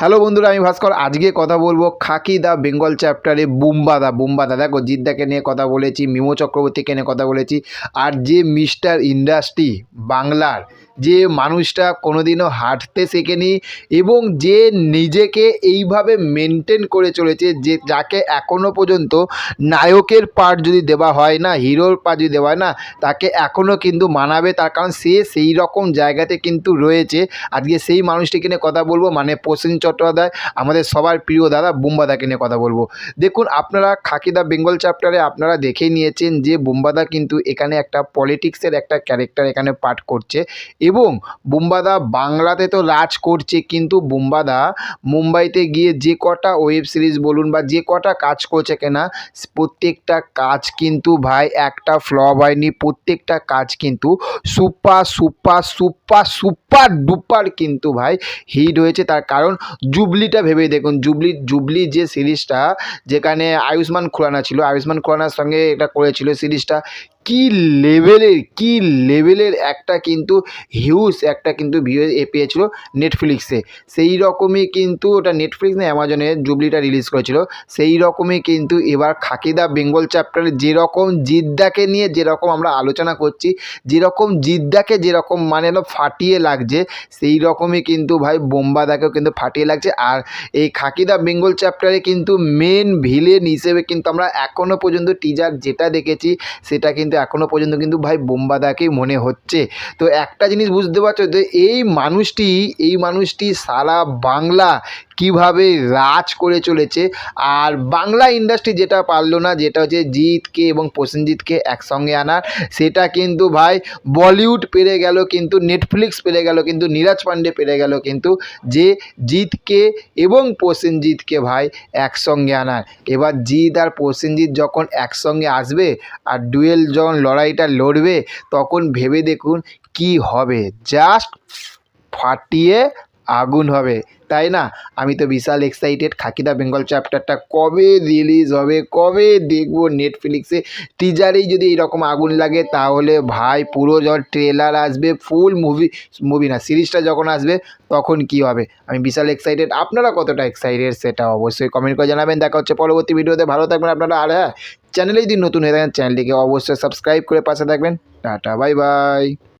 Hello বন্ধুরা, আমি ভাস্কর। আজকে কথা বলব খাকি দা বেঙ্গল চ্যাপ্টারে বুম্বাদা বুম্বাদা দেখো, জিদ্দাকে নিয়ে কথা বলেছি, মিমো চক্রবর্তীকে নিয়ে কথা বলেছি। আর যে মিস্টার ইন্ডাস্ট্রি বাংলার যে মানুষটা কোনোদিনও হাঁটতে শেখেনি এবং যে নিজেকে এইভাবে মেনটেন করে চলেছে যে যাকে এখনও পর্যন্ত নায়কের পার্ট যদি দেওয়া হয় না, হিরোর পার্ট যদি দেওয়া হয় না, তাকে এখনও কিন্তু মানাবে তার কারণ সে সেই রকম জায়গাতে কিন্তু রয়েছে। আজকে সেই মানুষটিকে নিয়ে কথা বলব মানে প্রসেন চট্টোপাধ্যায়, আমাদের সবার প্রিয় দাদা বুম্বাদাকে নিয়ে কথা বলব। দেখুন, আপনারা খাকিদা বেঙ্গল চ্যাপ্টারে আপনারা দেখেই নিয়েছেন যে বুম্বাদা কিন্তু এখানে একটা পলিটিক্সের একটা ক্যারেক্টার এখানে পাঠ করছে এবং বুম্বাদা বাংলাতে তো রাজ করছে, কিন্তু বুম্বাদা মুম্বাইতে গিয়ে যে কটা ওয়েব সিরিজ বলুন বা যে কটা কাজ করছে কেনা, প্রত্যেকটা কাজ কিন্তু ভাই একটা ফ্লপ হয়নি, প্রত্যেকটা কাজ কিন্তু super super super super duper কিন্তু ভাই হিট হয়েছে। তার কারণ জুবলিটা ভেবে দেখুন, জুবলি জুবলি যে সিরিজটা যেখানে আয়ুষ্মান খুরানা ছিল, আয়ুষ্মান খুরানার সঙ্গে এটা করেছিল সিরিজটা, কী লেভেলের কী লেভেলের একটা কিন্তু হিউজ একটা কিন্তু ভিউ এ পেয়েছিল নেটফ্লিক্সে সেই রকমই কিন্তু ওটা নেটফ্লিক্স না অ্যামাজনে জুবলিটা রিলিজ করেছিল। সেই রকমই কিন্তু এবার খাকিদা বেঙ্গল চ্যাপ্টারে যেরকম জিদ্দাকে নিয়ে যেরকম আমরা আলোচনা করছি, যেরকম জিদ্দাকে যেরকম মানে ফাটিয়ে লাগছে, সেই রকমই কিন্তু ভাই বোম্বাদাকেও কিন্তু ফাটিয়ে লাগছে। আর এই খাকিদা বেঙ্গল চ্যাপ্টারে কিন্তু মেন ভিলেন হিসেবে কিন্তু আমরা এখনও পর্যন্ত টিজার যেটা দেখেছি, সেটা কিন্তু এখনও পর্যন্ত কিন্তু ভাই বোম্বাদাকেই মনে হচ্ছে। তো একটা জিনিস বুঝতে পারছ যে এই মানুষটি এই মানুষটি সারা বাংলা কীভাবে রাজ করে চলেছে। আর বাংলা ইন্ডাস্ট্রি যেটা পারল না, যেটা হচ্ছে জিৎকে এবং প্রসেনজিৎকে একসঙ্গে আনার, সেটা কিন্তু ভাই বলিউড পেরে গেল, কিন্তু নেটফ্লিক্স পেরে গেল, কিন্তু নীরাজ পান্ডে পেরে গেল, কিন্তু যে জিৎকে এবং প্রসেনজিৎকে ভাই একসঙ্গে আনার। এবার জিৎ আর প্রসেনজিৎ যখন একসঙ্গে আসবে আর ডুয়েল যখন লড়াইটা লড়বে, তখন ভেবে দেখুন কি হবে। জাস্ট ফাটিয়ে আগুন হবে। তাই না? আমি তো বিশাল এক্সাইটেড খাকিদা বেঙ্গল চ্যাপ্টারটা কবে রিলিজ হবে, কবে দেখব নেটফ্লিক্সে টিজারেই যদি এইরকম আগুন লাগে, তাহলে ভাই পুরো যখন ট্রেলার আসবে ফুল মুভি মুভি না সিরিজটা যখন আসবে, তখন কি হবে? আমি বিশাল এক্সাইটেড আপনারা কতটা এক্সাইটেড সেটা অবশ্যই কমেন্ট করে জানাবেন। দেখা হচ্ছে পরবর্তী ভিডিওতে। ভালো থাকবেন আপনারা। আর হ্যাঁ চ্যানেলে যদি নতুন হয়ে থাকেন চ্যানেলটিকে অবশ্যই সাবস্ক্রাইব করে পাশে থাকবেন। Tata bye bye